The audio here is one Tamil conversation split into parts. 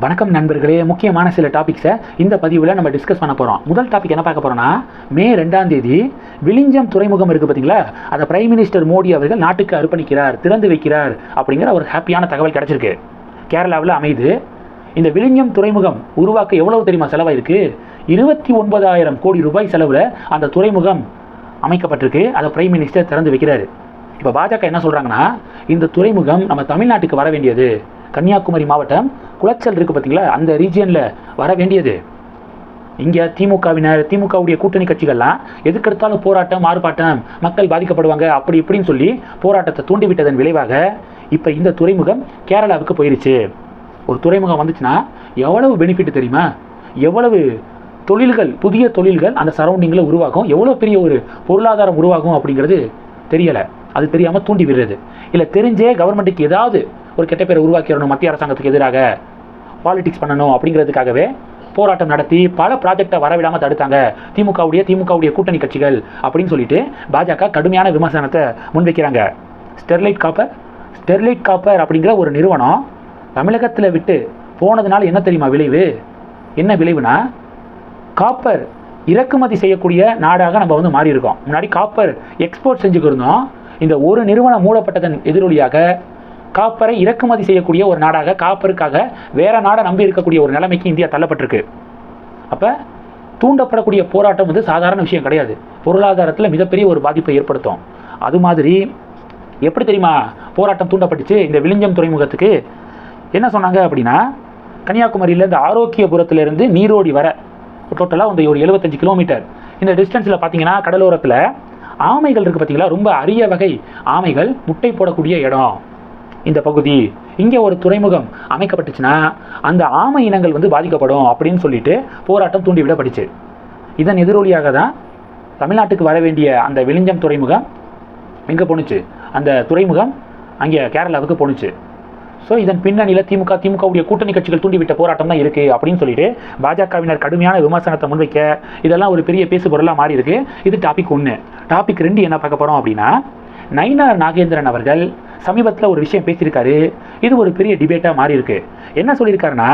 வணக்கம் நண்பர்களே முக்கியமான சில டாபிக்ஸை இந்த பதிவில் நம்ம டிஸ்கஸ் பண்ண போகிறோம் முதல் டாபிக் என்ன பார்க்க போகிறோம்னா மே ரெண்டாம் தேதி விளிஞ்சம் துறைமுகம் இருக்குது பார்த்தீங்களா அதை பிரைம் மினிஸ்டர் மோடி அவர்கள் நாட்டுக்கு அர்ப்பணிக்கிறார் திறந்து வைக்கிறார் அப்படிங்கிற ஒரு ஹாப்பியான தகவல் கிடச்சிருக்கு. கேரளாவில் அமைது. இந்த விழிஞ்சம் துறைமுகம் உருவாக்க எவ்வளவு தெரியுமா செலவாயிருக்கு? இருபத்தி ஒன்பதாயிரம் கோடி ரூபாய் செலவில் அந்த துறைமுகம் அமைக்கப்பட்டிருக்கு. அதை பிரைம் மினிஸ்டர் திறந்து வைக்கிறாரு. இப்போ பாஜக என்ன சொல்கிறாங்கன்னா இந்த துறைமுகம் நம்ம தமிழ்நாட்டுக்கு வர வேண்டியது. கன்னியாகுமரி மாவட்டம் குளச்சல் இருக்குது பார்த்தீங்களா அந்த ரீஜியனில் வர வேண்டியது. இங்கே திமுகவினர் திமுகவுடைய கூட்டணி கட்சிகள்லாம் எதுக்கெடுத்தாலும் போராட்டம் ஆர்ப்பாட்டம் மக்கள் பாதிக்கப்படுவாங்க அப்படி இப்படின்னு சொல்லி போராட்டத்தை தூண்டிவிட்டதன் விளைவாக இப்போ இந்த துறைமுகம் கேரளாவுக்கு போயிருச்சு. ஒரு துறைமுகம் வந்துச்சுன்னா எவ்வளவு பெனிஃபிட் தெரியுமா? எவ்வளவு தொழில்கள் புதிய தொழில்கள் அந்த சரௌண்டிங்கில் உருவாகும்? எவ்வளோ பெரிய ஒரு பொருளாதாரம் உருவாகும் அப்படிங்கிறது தெரியலை. அது தெரியாமல் தூண்டி விடுறது. இல்லை தெரிஞ்சே கவர்மெண்ட்டுக்கு ஏதாவது ஒரு கெட்ட பேரை உருவாக்கிடணும் மத்திய அரசாங்கத்துக்கு எதிராக பாலிடிக்ஸ் பண்ணணும் அப்படிங்கிறதுக்காகவே போராட்டம் நடத்தி பல ப்ராஜெக்டை வரவிடாமல் தடுத்தாங்க. திமுகவுடைய திமுகவுடைய கூட்டணி கட்சிகள் அப்படின்னு சொல்லிட்டு பாஜக கடுமையான விமர்சனத்தை முன்வைக்கிறாங்க. ஸ்டெர்லைட் காப்பர் ஸ்டெர்லைட் காப்பர் அப்படிங்கிற ஒரு நிறுவனம் தமிழகத்தில் விட்டு போனதுனால என்ன தெரியுமா விளைவு? என்ன விளைவுனா காப்பர் இறக்குமதி செய்யக்கூடிய நாடாக நம்ம வந்து மாறி இருக்கோம் முன்னாடி காப்பர் எக்ஸ்போர்ட் செஞ்சுக்கிருந்தோம் இந்த ஒரு நிறுவனம் மூடப்பட்டதன் எதிரொலியாக காப்பரை இறக்குமதி செய்யக்கூடிய ஒரு நாடாக காப்பருக்காக வேற நாடை நம்பி இருக்கக்கூடிய ஒரு நிலைமைக்கு இந்தியா தள்ளப்பட்டிருக்கு. அப்போ தூண்டப்படக்கூடிய போராட்டம் வந்து சாதாரண விஷயம் கிடையாது. பொருளாதாரத்தில் மிகப்பெரிய ஒரு பாதிப்பை ஏற்படுத்தும். அது மாதிரி எப்படி தெரியுமா? போராட்டம் தூண்டப்பட்டுச்சு. இந்த விழிஞ்சம் துறைமுகத்துக்கு என்ன சொன்னாங்க அப்படின்னா கன்னியாகுமரியிலேருந்து ஆரோக்கியபுரத்துலேருந்து நீரோடி வர டோட்டலாக வந்து ஒரு எழுபத்தஞ்சு கிலோமீட்டர் இந்த டிஸ்டன்ஸில் பார்த்தீங்கன்னா கடலோரத்தில் ஆமைகள் இருக்குது பார்த்தீங்களா ரொம்ப அரிய வகை ஆமைகள் முட்டை போடக்கூடிய இடம். இந்த பகுதி. இங்கே ஒரு துறைமுகம் அமைக்கப்பட்டுச்சுன்னா அந்த ஆமை இனங்கள் வந்து பாதிக்கப்படும் அப்படின்னு சொல்லிட்டு போராட்டம் தூண்டிவிடப்பட்டுச்சு இதன் எதிரொலியாக தான் தமிழ்நாட்டுக்கு வர வேண்டிய அந்த விழிஞ்சம் துறைமுகம் எங்கே போணுச்சு? அந்த துறைமுகம் அங்கே கேரளாவுக்கு போணுச்சு. ஸோ இதன் பின்னணியில் திமுக திமுகவுடைய கூட்டணி கட்சிகள் தூண்டிவிட்ட போராட்டம் தான் இருக்குது அப்படின்னு சொல்லிட்டு பாஜகவினர் கடுமையான விமர்சனத்தை முன்வைக்க இதெல்லாம் ஒரு பெரிய பேசு பொருளாக மாறி இருக்கு. இது டாபிக் ஒன்று டாபிக் ரெண்டு என்ன பார்க்க போகிறோம் அப்படின்னா நயினார் நாகேந்திரன் அவர்கள் சமீபத்தில் ஒரு விஷயம் பேசியிருக்காரு. இது ஒரு பெரிய டிபேட்டாக மாறி இருக்கு. என்ன சொல்லியிருக்காருன்னா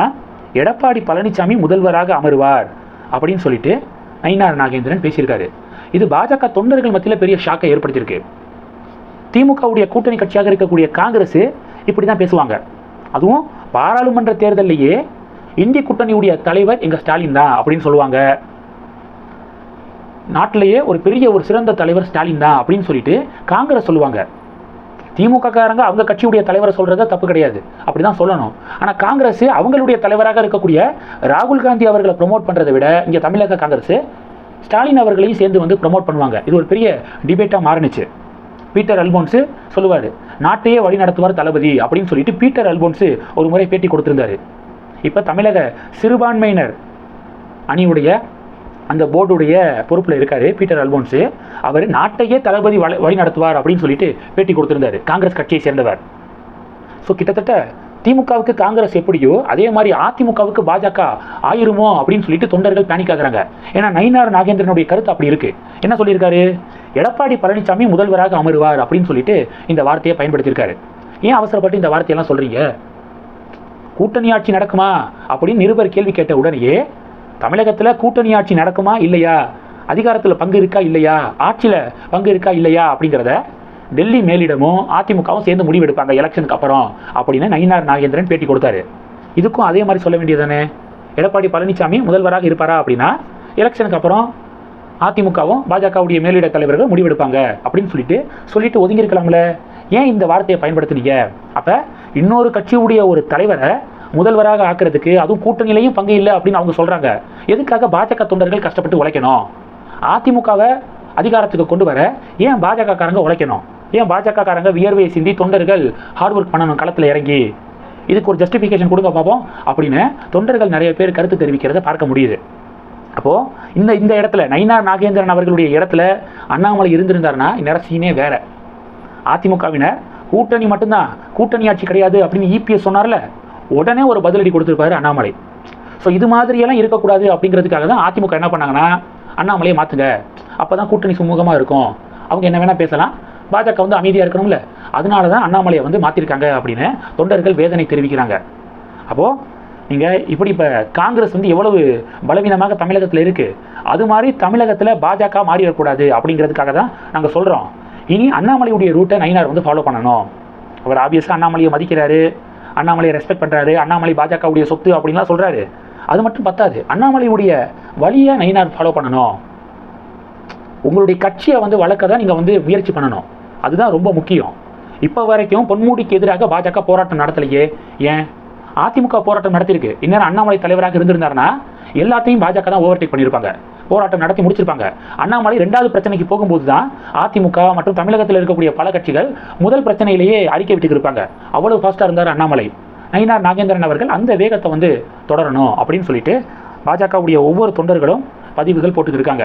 எடப்பாடி பழனிசாமி முதல்வராக அமருவார் அப்படின்னு சொல்லிட்டு நயினார் நாகேந்திரன் பேசியிருக்காரு. இது பாஜக தொண்டர்கள் மத்தியில் பெரிய ஷாக்கை ஏற்படுத்தியிருக்கு. திமுகவுடைய கூட்டணி கட்சியாக இருக்கக்கூடிய காங்கிரஸ் இப்படி தான் பேசுவாங்க. அதுவும் பாராளுமன்ற தேர்தலிலேயே இந்திய கூட்டணியுடைய தலைவர் எங்கள் ஸ்டாலின் தான் அப்படின்னு சொல்லுவாங்க. நாட்டிலேயே ஒரு பெரிய ஒரு சிறந்த தலைவர் ஸ்டாலின் தான் அப்படின்னு சொல்லிட்டு காங்கிரஸ் சொல்லுவாங்க. திமுக காரங்க அவங்க கட்சியுடைய தலைவரை சொல்றது தப்பு கிடையாது. அப்படி தான் சொல்லணும். ஆனால் காங்கிரஸ் அவங்களுடைய தலைவராக இருக்கக்கூடிய ராகுல் காந்தி அவர்களை ப்ரொமோட் பண்ணுறதை விட இங்கே தமிழக காங்கிரஸ் ஸ்டாலின் அவர்களையும் சேர்ந்து வந்து ப்ரொமோட் பண்ணுவாங்க. இது ஒரு பெரிய டிபேட்டாக மாறினுச்சு. பீட்டர் அல்போன்ஸு சொல்லுவார். நாட்டையே வழி நடத்துவார் தளபதி அப்படின்னு சொல்லிட்டு பீட்டர் அல்போன்ஸு ஒரு முறை பேட்டி கொடுத்துருந்தாரு. இப்போ தமிழக சிறுபான்மையினர் அணியுடைய அந்த போர்டுடைய பொறுப்பில் இருக்காரு பீட்டர் அல்போன்ஸு அவர் நாட்டையே தளபதி வழி நடத்துவார் அப்படின்னு சொல்லிட்டு பேட்டி கொடுத்துருந்தாரு. காங்கிரஸ் கட்சியை சேர்ந்தவர். ஸோ கிட்டத்தட்ட திமுகவுக்கு காங்கிரஸ் எப்படியோ அதே மாதிரி அதிமுகவுக்கு பாஜக ஆயிருமோ அப்படின்னு சொல்லிட்டு தொண்டர்கள் பேனிக் ஆகுறாங்க. ஏன்னா நயினார் நாகேந்திரனுடைய கருத்து அப்படி இருக்கு. என்ன சொல்லியிருக்காரு? எடப்பாடி பழனிசாமி முதல்வராக அமருவார் அப்படின்னு சொல்லிட்டு இந்த வார்த்தையை பயன்படுத்தியிருக்காரு. ஏன் அவசரப்பட்டு இந்த வார்த்தையெல்லாம் சொல்றீங்க? கூட்டணி ஆட்சி நடக்குமா? அப்படின்னு நிருபர் கேள்வி கேட்ட உடனேயே தமிழகத்தில் கூட்டணி ஆட்சி நடக்குமா? இல்லையா? அதிகாரத்தில் பங்கு இருக்கா? இல்லையா? ஆட்சியில் பங்கு இருக்கா? இல்லையா? அப்படிங்கிறத டெல்லி மேலிடமும் அதிமுகவும் சேர்ந்து முடிவெடுப்பாங்க எலெக்ஷனுக்கு அப்புறம் அப்படின்னு நயினார் நாகேந்திரன் பேட்டி கொடுத்தாரு. இதுக்கும் அதே மாதிரி சொல்ல வேண்டியதானே எடப்பாடி பழனிசாமி முதல்வராக இருப்பாரா அப்படின்னா எலெக்ஷனுக்கு அப்புறம் அதிமுகவும் பாஜகவுடைய மேலிட தலைவர்கள் முடிவெடுப்பாங்க அப்படின்னு சொல்லிட்டு சொல்லிட்டு ஒதுங்கியிருக்கலாம்ல. ஏன் இந்த வார்த்தையை பயன்படுத்துனீங்க? அப்போ இன்னொரு கட்சியுடைய ஒரு தலைவரை முதல்வராக ஆக்குறதுக்கு அதுவும் கூட்டணியிலையும் பங்கு இல்லை அப்படின்னு அவங்க சொல்கிறாங்க எதுக்காக பாஜக தொண்டர்கள் கஷ்டப்பட்டு உழைக்கணும்? அதிமுகவை அதிகாரத்துக்கு கொண்டு வர ஏன் பாஜக காரங்க உழைக்கணும்? ஏன் பாஜக காரங்க வியர்வை சிந்தி தொண்டர்கள் ஹார்ட் ஒர்க் பண்ணணும் களத்தில் இறங்கி? இதுக்கு ஒரு ஜஸ்டிஃபிகேஷன் கொடுங்க பார்ப்போம் அப்படின்னு தொண்டர்கள் நிறைய பேர் கருத்து தெரிவிக்கிறத பார்க்க முடியுது. அப்போது இந்த இந்த இடத்துல நயினார் நாகேந்திரன் அவர்களுடைய இடத்துல அண்ணாமலை இருந்திருந்தாருன்னா இந்நேரம் சீனே வேற. அதிமுகவினர் கூட்டணி மட்டும்தான். கூட்டணி ஆட்சி கிடையாது அப்படின்னு இபிஎஸ் சொன்னார்ல உடனே ஒரு பதிலடி கொடுத்துருப்பாரு அண்ணாமலை. ஸோ இது மாதிரியெல்லாம் இருக்கக்கூடாது அப்படிங்கிறதுக்காக தான் அதிமுக என்ன பண்ணாங்கன்னா அண்ணாமலையை மாற்றுங்க அப்போ தான் கூட்டணி சுமூகமாக இருக்கும். அவங்க என்ன வேணால் பேசலாம். பாஜக வந்து அமைதியாக இருக்கணும்ல. அதனால தான் அண்ணாமலையை வந்து மாற்றிருக்காங்க அப்படின்னு தொண்டர்கள் வேதனை தெரிவிக்கிறாங்க. அப்போது நீங்கள் இப்படி இப்போ காங்கிரஸ் வந்து எவ்வளவு பலவீனமாக தமிழகத்தில் இருக்குது அது மாதிரி தமிழகத்தில் பாஜக மாறிடக்கூடாது அப்படிங்கிறதுக்காக தான் நாங்கள் சொல்கிறோம் இனி அண்ணாமலையுடைய ரூட்டை நயினார் வந்து ஃபாலோ பண்ணணும். அவர் ஆப்வியஸாக அண்ணாமலையை மதிக்கிறாரு. அண்ணாமலையை ரெஸ்பெக்ட் பண்ணுறாரு அண்ணாமலை பாஜகவுடைய சொத்து அப்படின்லாம் சொல்கிறாரு அது மட்டும் பத்தாது. அண்ணாமலையுடைய வழியை நயினார் ஃபாலோ பண்ணணும். உங்களுடைய கட்சியை வந்து வளர்க்க தான் நீங்கள் வந்து முயற்சி பண்ணணும். அதுதான் ரொம்ப முக்கியம். இப்போ வரைக்கும் பொன்முடிக்கு எதிராக பாஜக போராட்டம் நடத்தலையே. ஏன்? அதிமுக போராட்டம் நடத்தியிருக்கு இந்நேரம் அண்ணாமலை தலைவராக இருந்திருந்தாருன்னா எல்லாத்தையும் பாஜக தான் ஓவர்டேக் பண்ணியிருப்பாங்க. போராட்டம் நடத்தி முடிச்சிருப்பாங்க. அண்ணாமலை ரெண்டாவது பிரச்சனைக்கு போகும்போது தான் அதிமுக மற்றும் தமிழகத்தில் இருக்கக்கூடிய பல கட்சிகள் முதல் பிரச்சனையிலேயே அறிக்கை விட்டுக்கிருப்பாங்க அவ்வளவு ஃபாஸ்ட்டாக இருந்தார் அண்ணாமலை. நயினார் நாகேந்திரன் அவர்கள் அந்த வேகத்தை வந்து தொடரணும் அப்படின்னு சொல்லிட்டு பாஜகவுடைய ஒவ்வொரு தொண்டர்களும் பதிவுகள் போட்டுக்கிருக்காங்க